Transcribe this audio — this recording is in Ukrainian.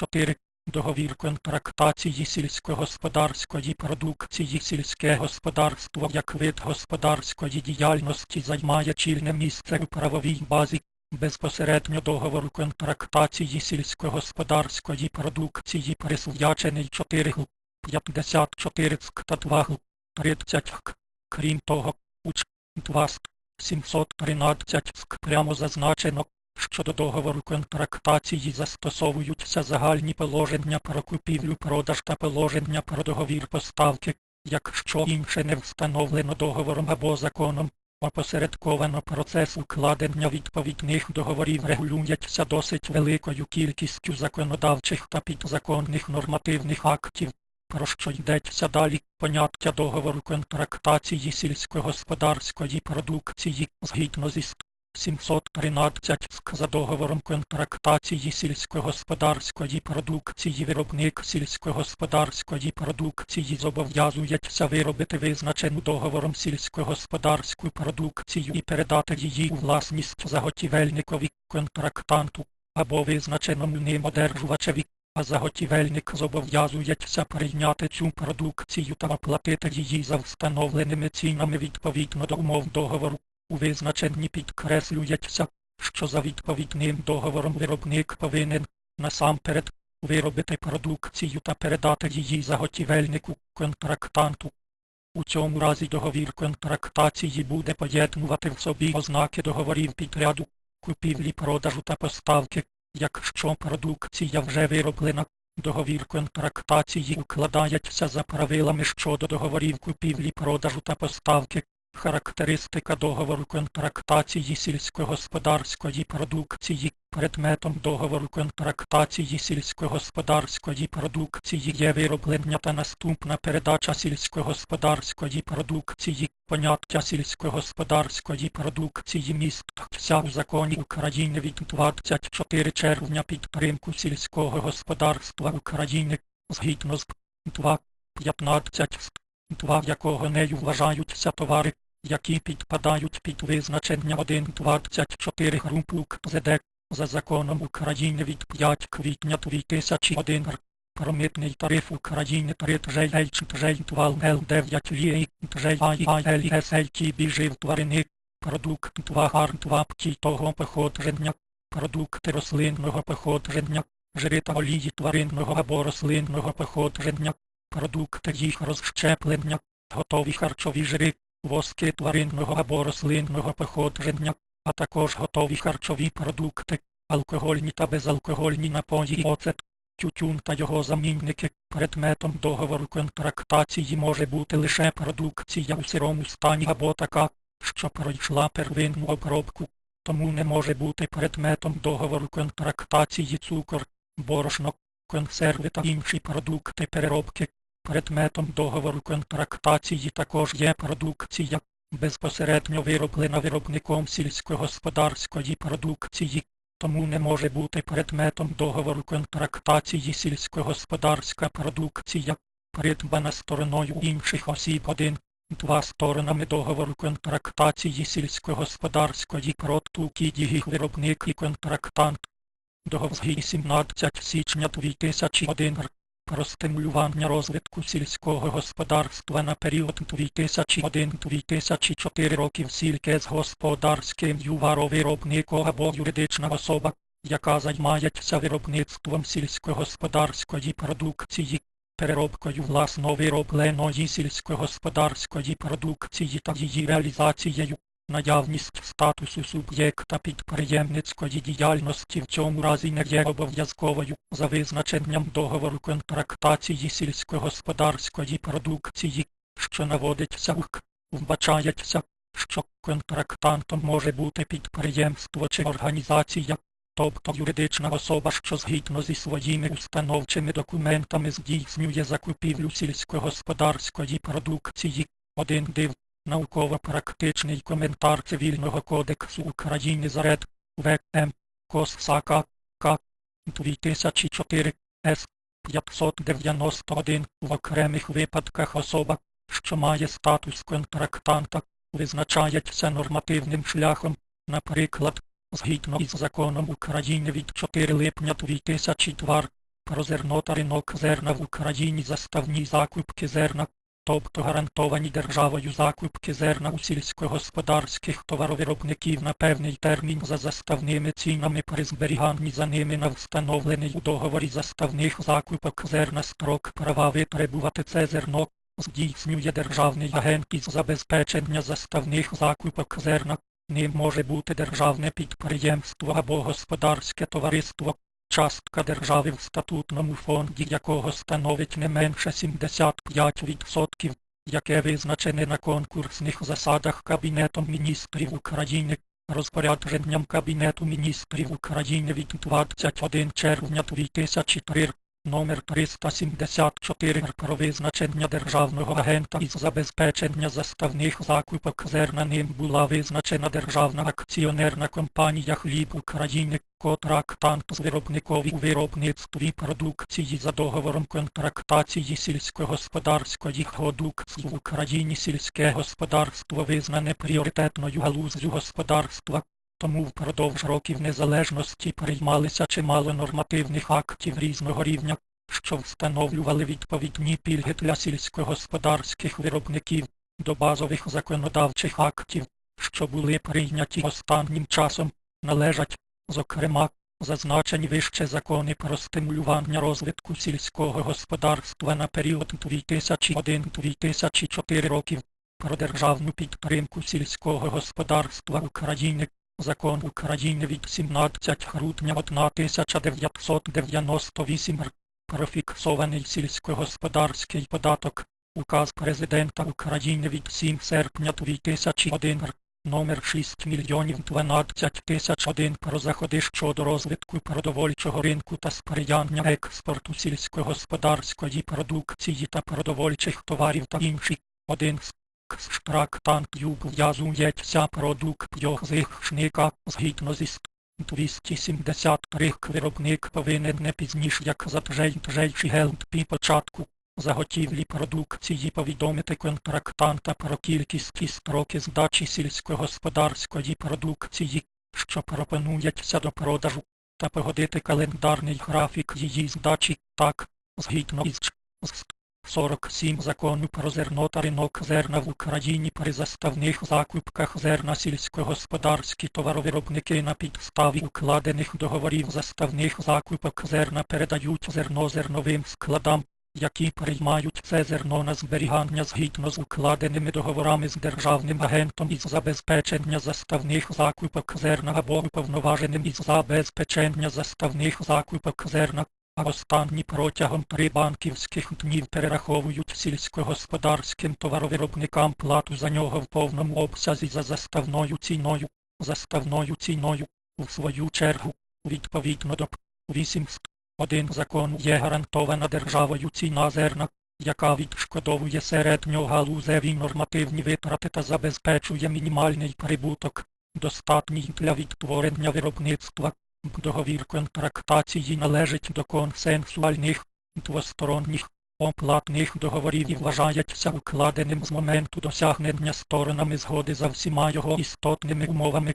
4. Договір контрактації сільськогосподарської продукції сільське господарство як вид господарської діяльності займає чільне місце у правовій базі. Безпосередньо договору контрактації сільськогосподарської продукції присвячений 4 гл, 54 ск та 2 гл, 30 г. Крім того, у Ч 2 ст 713 ск прямо зазначено, що до договору контрактації застосовуються загальні положення про купівлю, продаж та положення про договір поставки, якщо інше не встановлено договором або законом. Опосередковано процес укладення відповідних договорів регулюється досить великою кількістю законодавчих та підзаконних нормативних актів, про що йдеться далі поняття договору контрактації сільськогосподарської продукції згідно зі. 713 за договором контрактації сільськогосподарської продукції виробник сільськогосподарської продукції зобов'язується виробити визначену договором сільськогосподарську продукцію і передати її у власність заготівельникові контрактанту або визначеному ним одержувачеві, а заготівельник зобов'язується прийняти цю продукцію та оплатити її за встановленими цінами відповідно до умов договору. У визначенні підкреслюється, що за відповідним договором виробник повинен насамперед виробити продукцію та передати її заготівельнику контрактанту. У цьому разі договір контрактації буде поєднувати в собі ознаки договорів підряду, купівлі, продажу та поставки, якщо продукція вже вироблена. Договір контрактації укладається за правилами щодо договорів купівлі, продажу та поставки. Характеристика договору контрактації сільськогосподарської продукції. Предметом договору контрактації сільськогосподарської продукції є вироблення та наступна передача сільськогосподарської продукції, поняття сільськогосподарської продукції міститься у законі України від 24 червня підтримку сільського господарства України згідно з 2, 15 2 якого нею вважаються товари, які підпадають під визначення 1.24 груп УКЗД за законом України від 5 квітня 2001 р. Про митний тариф України 3 ТЖЛ 2 9 лії ТЖАІАЛІСЛТБ жив тварини, продукт 2 гар 2 птітого походження, продукти рослинного походження, жири та олії тваринного або рослинного походження, продукти їх розщеплення, готові харчові жири, воски тваринного або рослинного походження, а також готові харчові продукти, алкогольні та безалкогольні напої, оцет, тютюн та його замінники. Предметом договору контрактації може бути лише продукція у сирому стані або така, що пройшла первинну обробку, тому не може бути предметом договору контрактації цукор, борошно, консерви та інші продукти переробки. Предметом договору контрактації також є продукція, безпосередньо вироблена виробником сільськогосподарської продукції, тому не може бути предметом договору контрактації сільськогосподарська продукція, придбана стороною інших осіб один. Два сторонами договору контрактації сільськогосподарської продукції виробник і контрактант. Договір 17 січня 2001 р про стимулювання розвитку сільського господарства на період 2001-2004 років сільськогосподарським юваровиробником або юридична особа, яка займається виробництвом сільськогосподарської продукції, переробкою власно виробленої сільськогосподарської продукції та її реалізацією. Наявність статусу суб'єкта підприємницької діяльності в цьому разі не є обов'язковою за визначенням договору контрактації сільськогосподарської продукції, що наводиться у Вбачається, що контрактантом може бути підприємство чи організація, тобто юридична особа, що згідно зі своїми установчими документами здійснює закупівлю сільськогосподарської продукції. Один див. Науково-практичний коментар Цивільного кодексу України заряд ВМ КОСАК К 2004 С 591 в окремих випадках особа, що має статус контрактанта, визначається нормативним шляхом, наприклад, згідно із законом України від 4 липня 2002 про зерно та ринок зерна в Україні заставні закупки зерна, тобто гарантовані державою закупки зерна у сільськогосподарських товаровиробників на певний термін за заставними цінами при зберіганні за ними на встановлений у договорі заставних закупок зерна строк права витребувати це зерно, здійснює державний агент із забезпечення заставних закупок зерна. Ним може бути державне підприємство або господарське товариство, частка держави в статутному фонді якого становить не менше 75%, яке визначене на конкурсних засадах Кабінетом міністрів України, розпорядженням Кабінету міністрів України від 21 червня 2003 номер 374 про визначення державного агента із забезпечення заставних закупок зерна ним була визначена державна акціонерна компанія Хліб України, котра актант з виробникові у виробництві продукції за договором контрактації сільськогосподарської продукції в Україні сільське господарство визнане пріоритетною галузю господарства. Тому впродовж років незалежності приймалися чимало нормативних актів різного рівня, що встановлювали відповідні пільги для сільськогосподарських виробників до базових законодавчих актів, що були прийняті останнім часом, належать, зокрема, зазначені вище закони про стимулювання розвитку сільського господарства на період 2001-2004 років, про державну підтримку сільського господарства України, Закон України від 17 грудня 1998 р. Про фіксований сільськогосподарський податок. Указ Президента України від 7 серпня 2001 р. Номер 6 мільйонів 12 тисяч 1 про заходи щодо розвитку продовольчого ринку та сприяння експорту сільськогосподарської продукції та продовольчих товарів та інші. 1 Кстрактантів в'язується продукт йогзихшника згідно зі 273 виробник повинен не пізніше як за тжейший гелд пі початку заготівлі продукції повідомити контрактанта про кількість і строки здачі сільськогосподарської продукції, що пропонується до продажу, та погодити календарний графік її здачі. Так, згідно із 47 закону про зерно та ринок зерна в Україні при заставних закупках зерна сільськогосподарські товаровиробники на підставі укладених договорів заставних закупок зерна передають зерно зерновим складам, які приймають це зерно на зберігання згідно з укладеними договорами з державним агентом із забезпечення заставних закупок зерна або уповноваженим із забезпечення заставних закупок зерна а останні протягом три банківських днів перераховують сільськогосподарським товаровиробникам плату за нього в повному обсязі за заставною ціною, заставною ціною, у свою чергу, відповідно до п. 801 закону є гарантована державою ціна зерна, яка відшкодовує середньогалузеві нормативні витрати та забезпечує мінімальний прибуток, достатній для відтворення виробництва. Договір контрактації належить до консенсуальних, двосторонніх, оплатних договорів і вважається укладеним з моменту досягнення сторонами згоди за всіма його істотними умовами,